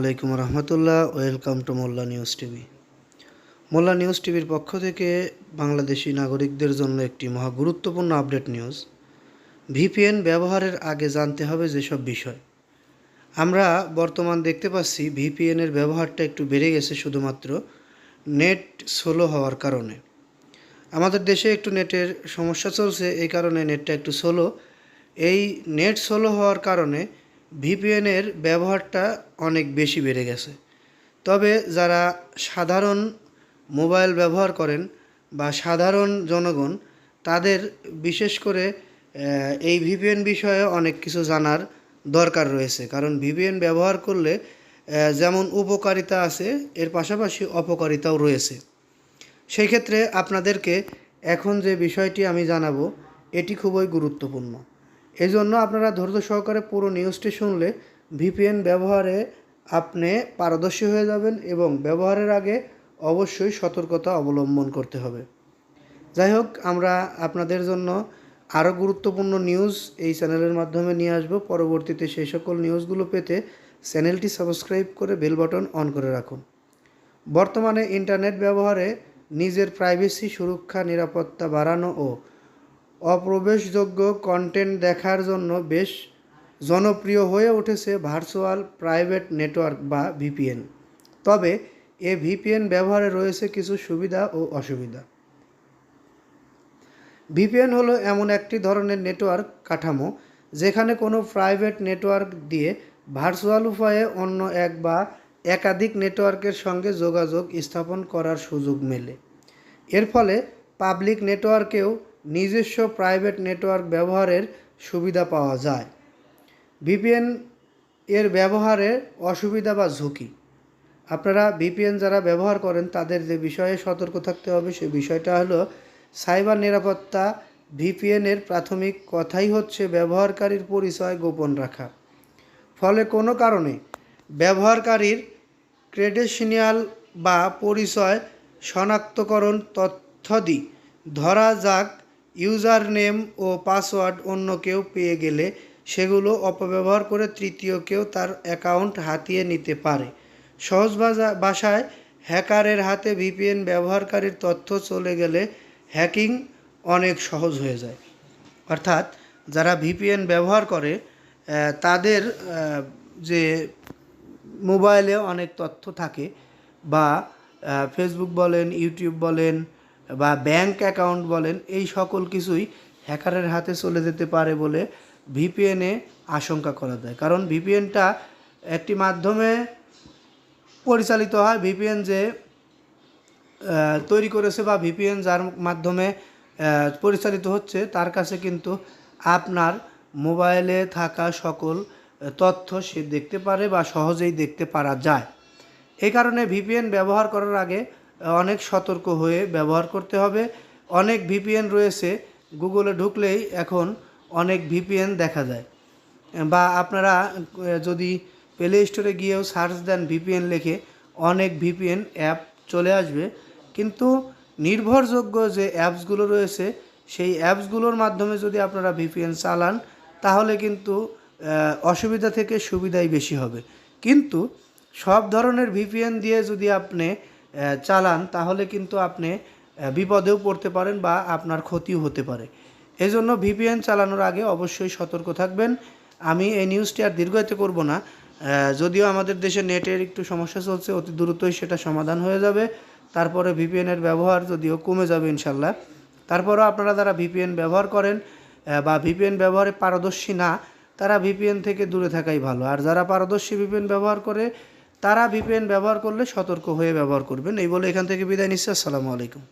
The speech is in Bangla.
আলাইকুম রহমতুল্লাহ, welcome to Molla news TV. Molla news টিভির পক্ষ থেকে বাংলাদেশি নাগরিকদের জন্য একটি মহা গুরুত্বপূর্ণ আপডেট নিউজ। ভিপিএন ব্যবহারের আগে জানতে হবে যেসব বিষয়। আমরা বর্তমান দেখতে পাচ্ছি ভিপিএনের ব্যবহারটা একটু বেড়ে গেছে শুধুমাত্র নেট স্লো হওয়ার কারণে। আমাদের দেশে একটু নেটের সমস্যা চলছে, এই কারণে নেটটা একটু স্লো। এই নেট স্লো হওয়ার কারণে ভিপিএনের ব্যবহারটা অনেক বেশি বেড়ে গেছে। তবে যারা সাধারণ মোবাইল ব্যবহার করেন বা সাধারণ জনগণ, তাদের বিশেষ করে এই ভিপিএন বিষয়ে অনেক কিছু জানার দরকার রয়েছে। কারণ ভিপিএন ব্যবহার করলে যেমন উপকারিতা আছে, এর পাশাপাশি অপকারিতাও রয়েছে। সেই ক্ষেত্রে আপনাদেরকে এখন যে বিষয়টি আমি জানাব, এটি খুবই গুরুত্বপূর্ণ। এই জন্য আপনারা ধৈর্য সহকারে পুরো নিউজটি শুনলে ভিপিএন ব্যবহারে আপনি পারদর্শী হয়ে যাবেন এবং ব্যবহারের আগে অবশ্যই সতর্কতা অবলম্বন করতে হবে। যাই হোক, আমরা আপনাদের জন্য আরও গুরুত্বপূর্ণ নিউজ এই চ্যানেলের মাধ্যমে নিয়ে আসব। পরবর্তীতে সেই সকল নিউজগুলো পেতে চ্যানেলটি সাবস্ক্রাইব করে বেল বাটন অন করে রাখুন। বর্তমানে ইন্টারনেট ব্যবহারে নিজের প্রাইভেসি সুরক্ষা, নিরাপত্তা বাড়ানো ও অপ্রবেশযোগ্য কন্টেন্ট দেখার জন্য বেশ জনপ্রিয় হয়ে উঠেছে ভার্চুয়াল প্রাইভেট নেটওয়ার্ক বা ভিপিএন তবে এ ভিপিএন ব্যবহারে রয়েছে কিছু সুবিধা ও অসুবিধা। ভিপিএন হলো এমন একটি ধরনের নেটওয়ার্ক কাঠামো যেখানে কোনো প্রাইভেট নেটওয়ার্ক দিয়ে ভার্চুয়াল উপায়ে অন্য এক বা একাধিক নেটওয়ার্কের সঙ্গে যোগাযোগ স্থাপন করার সুযোগ মেলে। এর ফলে পাবলিক নেটওয়ার্কেও নিজস্ব প্রাইভেট নেটওয়ার্ক ব্যবহারের সুবিধা পাওয়া যায়। ভিপিএন এর ব্যবহারের অসুবিধা বা ঝুঁকি। আপনারা ভিপিএন যারা ব্যবহার করেন, তাদের যে বিষয়ে সতর্ক থাকতে হবে সেই বিষয়টা হলো সাইবার নিরাপত্তা ভিপিএনের প্রাথমিক কথাই হচ্ছে ব্যবহারকারীর পরিচয় গোপন রাখা। ফলে কোনো কারণে ব্যবহারকারীর ক্রেডেশিয়াল বা পরিচয় শনাক্তকরণ তথ্যাদি ধরা যাক ইউজার নেম ও পাসওয়ার্ড অন্য কেউ পেয়ে গেলে সেগুলো অপব্যবহার করে তৃতীয় কেউ তার অ্যাকাউন্ট হাতিয়ে নিতে পারে। সহজ ভাষা- ভাষায়, হ্যাকারের হাতে ভিপিএন ব্যবহারকারীর তথ্য চলে গেলে হ্যাকিং অনেক সহজ হয়ে যায়। অর্থাৎ, যারা ভিপিএন ব্যবহার করে তাদের যে মোবাইলে অনেক তথ্য থাকে বা ফেসবুক বলেন, ইউটিউব বলেন বা ব্যাংক অ্যাকাউন্ট বলেন, এই সকল কিছুই হ্যাকারের হাতে চলে যেতে পারে বলে ভিপিএনে আশঙ্কা করা যায়। কারণ ভিপিএনটা একটি মাধ্যমে পরিচালিত হয়, ভিপিএন যে তৈরি করেছে বা ভিপিএন যার মাধ্যমে পরিচালিত হচ্ছে, তার কাছে কিন্তু আপনার মোবাইলে থাকা সকল তথ্য সে দেখতে পারে বা সহজেই দেখতে পারা যায়। এই কারণে ভিপিএন ব্যবহার করার আগে অনেক সতর্ক হয়ে ব্যবহার করতে হবে। অনেক ভিপিএন রয়েছে গুগলে ঢুকলেই এখন অনেক ভিপিএন দেখা যায়। বা আপনারা যদি প্লে স্টোরে গিয়েও সার্চ দেন ভিপিএন লিখে, অনেক ভিপিএন অ্যাপ চলে আসবে। কিন্তু নির্ভরযোগ্য যে অ্যাপসগুলো রয়েছে, সেই অ্যাপসগুলোর মাধ্যমে যদি আপনারা ভিপিএন চালান, তাহলে কিন্তু অসুবিধা থেকে সুবিধাই বেশি হবে। কিন্তু সব ধরনের ভিপিএন দিয়ে যদি আপনি চালান, তাহলে কিন্তু আপনি বিপদেও পড়তে পারেন বা আপনার ক্ষতিও হতে পারে। এই জন্য ভিপিএন চালানোর আগে অবশ্যই সতর্ক থাকবেন। আমি এই নিউজটি আর দীর্ঘায়িত করব না। যদিও আমাদের দেশে নেটের একটু সমস্যা চলছে, অতি দ্রুতই সেটা সমাধান হয়ে যাবে। তারপরে ভিপিএনের ব্যবহার যদিও কমে যাবে ইনশাল্লাহ। তারপরেও আপনারা যারা ভিপিএন ব্যবহার করেন বা ভিপিএন ব্যবহারে পারদর্শী না, তারা ভিপিএন থেকে দূরে থাকাই ভালো। আর যারা পারদর্শী ভিপিএন ব্যবহার করে তারা ভিপিএন ব্যবহার করলে সতর্ক হয়ে ব্যবহার করবেন। এই বলে এখান থেকে বিদায় নিচ্ছি। আসসালামু আলাইকুম।